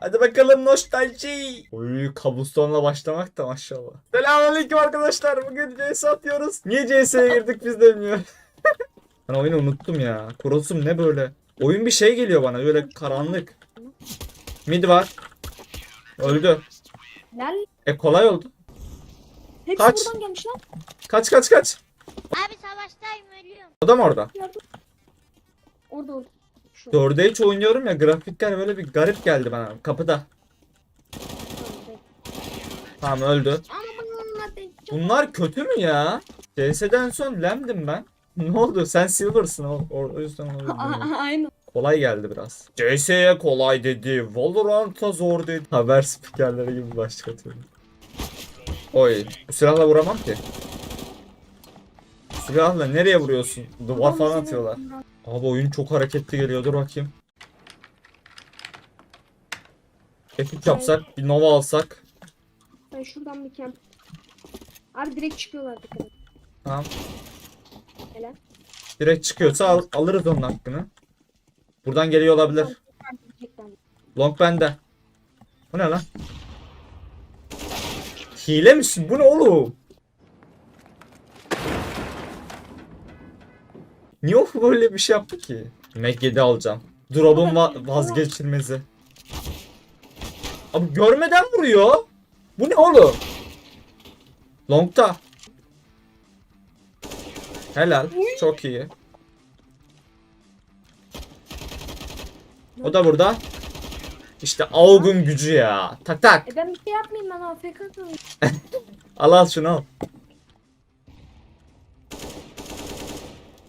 Hadi bakalım nostalji. Oy kabustonla başlamak da maşallah. Selamünaleyküm arkadaşlar. Bugün CS atıyoruz. Niye CS'ye girdik biz de bilmiyorum. ben oyunu unuttum ya. Kurosum ne böyle? Oyun bir şey geliyor bana böyle karanlık. Mid var. Öldü. Lal. E kolay oldu. Hepsi Kaç? buradan gelmiş lan. Kaç kaç kaç. Abi savaştayım ölüyorum. Adam orada. Yardım. Orada orada. Şu. 4'e hiç oynuyorum ya grafikler böyle bir garip geldi bana. Kapıda. Tamam öldü. Bunlar kötü mü ya? CS'den son lemdim ben. Ne oldu? Sen silver'sın o, o yüzden. Aynen. Kolay geldi biraz. CS'ye kolay dedi. Valorant'a zor dedi. Haber spikerleri gibi başlık atıyorum. Oy. Bu silahla vuramam ki. Silahla nereye vuruyorsun? Duvar falan atıyorlar. Abi oyun çok hareketli geliyor. Dur bakayım. Epic yapsak, bir Nova alsak. Ben şuradan bir camp. Abi direkt çıkıyorlar dikkat et. Tamam. Helal. Direkt çıkıyorsa al- alırız onun hakkını. Buradan geliyor olabilir. Long bende. Bu ne lan? Hile misin? Bu ne oğlum? Niye o böyle bir şey yaptı ki? Mac 7 alacağım. Drop'un va- vazgeçilmezi. Abi görmeden vuruyor. Bu ne oğlum? Long'ta. Helal. Çok iyi. O da burada. İşte Aug'un gücü ya. Tak tak. E ben bir şey yapmayayım ben AFK kalayım. Al al şunu al.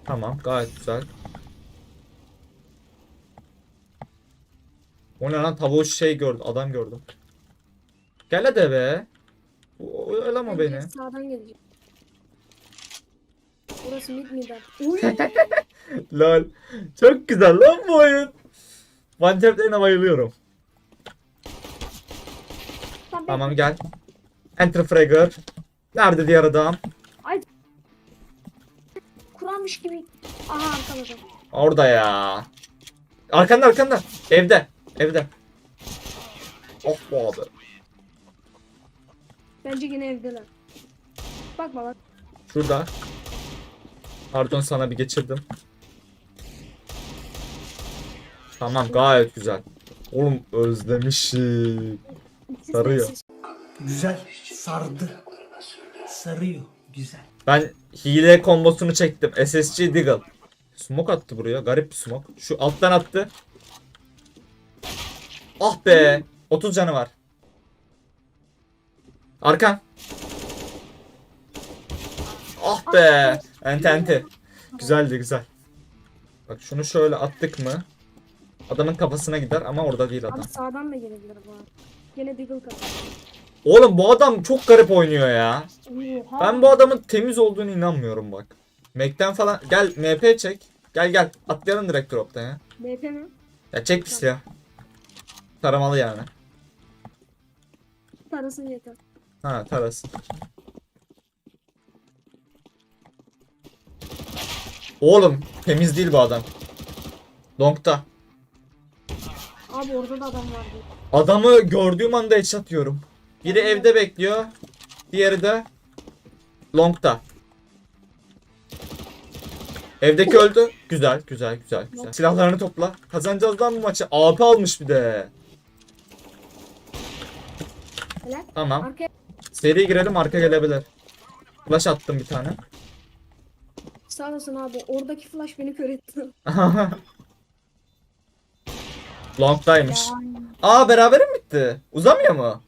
Tamam gayet güzel. O ne lan tavuğu şey gördüm adam gördüm. Gel hadi be. Oyalama beni. Sağdan gelecek. Burası mid mid abi. Uy. Lol. Çok güzel lan bu oyun. One Tap'lerine bayılıyorum. Tamam. Tamam gel. Enter Fragger. Nerede diğer adam? Kur'anmış gibi. Aha arkamda. Orada ya. Arkanda arkanda. Evde. Evde. Oh bu abi. Bence yine evdeler. Bakma bak. Şurada. Pardon sana bir geçirdim. Tamam gayet güzel. Oğlum özlemişim. Sarıyor. Güzel sardı. Sarıyor. Güzel. Ben hile kombosunu çektim. SSG Deagle. Smoke attı buraya. Garip bir smoke. Şu alttan attı. Ah be. 30 canı var. Arkan. Ah be. Ente ente. Güzeldi güzel. Bak şunu şöyle attık mı? Adamın kafasına gider ama orada değil adam. Abi sağdan da gelebilir bu arada. Gene Deagle kapı. Oğlum bu adam çok garip oynuyor ya. Oha. Ben bu adamın temiz olduğunu inanmıyorum bak. Mac'ten falan gel MP çek. Gel gel atlayalım direkt dropta ya. BP mi? Ya çek bir silah. Taramalı yani. Parası yeter. Ha tarası. Oğlum temiz değil bu adam. Long'ta. Abi orada da adam vardı. Adamı gördüğüm anda headshot yiyorum. Biri evde bekliyor. Diğeri de Long'ta. Evdeki öldü. Güzel, güzel, güzel, güzel. Silahlarını topla. Kazanacağız lan bu maçı. AP almış bir de. Tamam. Seri girelim arka gelebilir. Flash attım bir tane. sağ olasın abi. Oradaki flash beni kör etti. Long'daymış. Aa beraber mi bitti? Uzamıyor mu?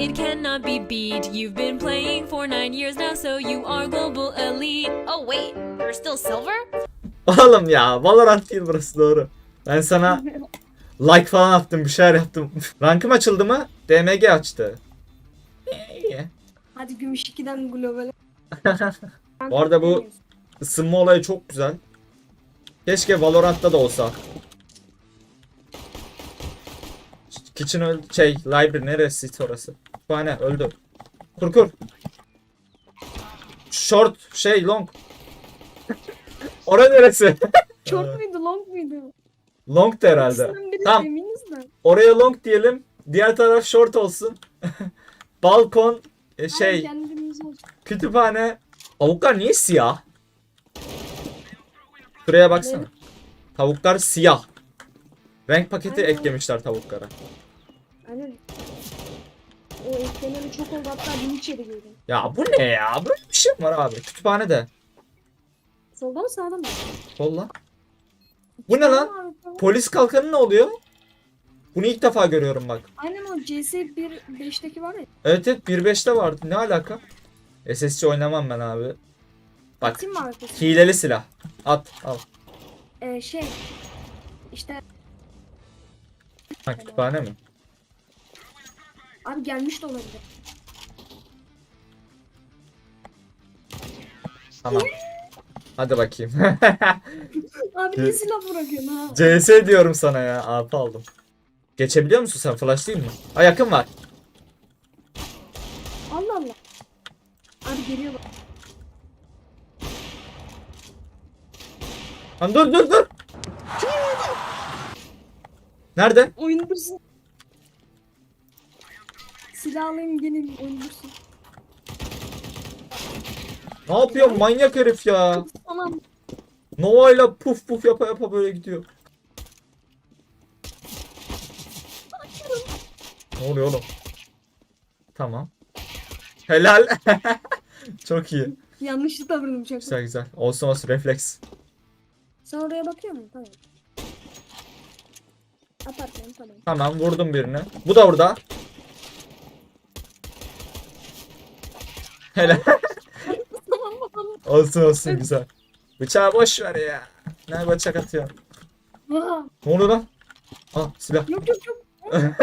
It cannot be beat. You've been playing for nine years now, so you are global elite. Oh wait, you're still silver? Oğlum ya Valorant değil burası doğru. Ben sana like falan attım bir şeyler yaptım. Rankım açıldı mı? DMG açtı. İyi. Hadi gümüş 2'den global. Bu arada bu- Isınma olayı çok güzel. Keşke Valorant'ta da olsa. Kitchen öldü. Şey, library neresi orası? Kütüphane öldü. Kur kur. Short, şey, long. Ora neresi? Short muydu long muydu? long da herhalde. Tamam. Oraya long diyelim. Diğer taraf short olsun. Balkon e, şey olsun. kütüphane. Tavuklar niye siyah? Şuraya baksana. Tavuklar siyah. Renk paketi Aynen. eklemişler tavuklara. O ekleneli çok oldu hatta bin içeri girdim. Ya bu ne ya? Böyle bir şey mi var abi? Kütüphane de. Solda mı sağda mı? Solla. Bu ne lan? Polis kalkanı ne oluyor? Bunu ilk defa görüyorum bak. Aynen o CS 1.5'teki var ya. Evet evet 1.5'te vardı. Ne alaka? SSC oynamam ben abi. Bak Atayım mı arkasına? hileli silah. At al. Ee, şey. İşte Ha kütüphane mi? Abi gelmiş de olabilir. Tamam. Hadi bakayım. Abi ne silah bırakıyorsun ha? CS diyorum sana ya. AP aldım. Geçebiliyor musun sen? Flash değil mi? Ha yakın var. Allah Allah. Abi geliyor bak. Lan dur dur dur. Nerede? Oyun dursun. Silah alayım gelin oyun dursun. Ne yapıyor manyak herif ya. Tamam. Nova ile puf puf yapa yapa böyle gidiyor. Ne oluyor oğlum? Tamam. Helal. Çok iyi. Yanlışlıkla vurdum çok. Güzel güzel. Olsun olsun refleks. Sen oraya bakıyor musun? Tamam. Apartman tamam. Tamam vurdum birini. Bu da burada. Helal. olsun olsun güzel. Bıçağı boş ver ya. Ne bıçak atıyor? Ne oluyor lan? Ah silah. Yok yok yok.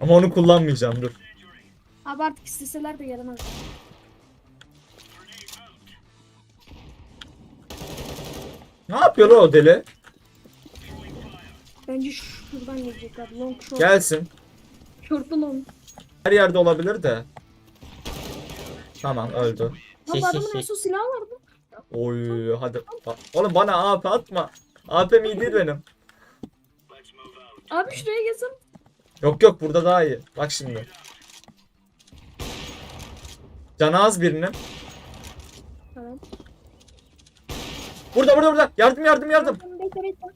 Ama onu kullanmayacağım dur. Abi artık isteseler de gelemez. Ne yapıyor lan o deli? Bence şuradan gelecekler. Long short. Gelsin. Short'lu long. Her yerde olabilir de. Tamam öldü. Abi adamın en son silahı vardı. Oy hadi. Oğlum bana AP atma. AP'm iyi değil benim. Abi şuraya gelsin. Yok yok burada daha iyi. Bak şimdi. Canı az birinin. Tamam. Burada burada burada. Yardım yardım yardım. Bekle bekle.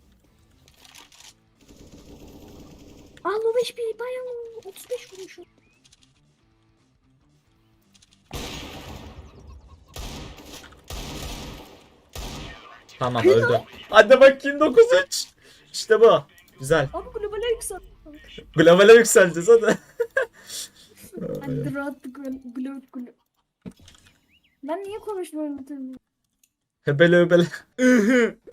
Aa Nova HP bayağı 35 vurmuşum. Tamam öldü. Hadi bakayım 9-3. İşte bu. Güzel. Abi globale yüksel. Globale yükseleceğiz hadi. Hadi rahat global global. Ben niye konuşmuyorum bütün? Hebele hebele.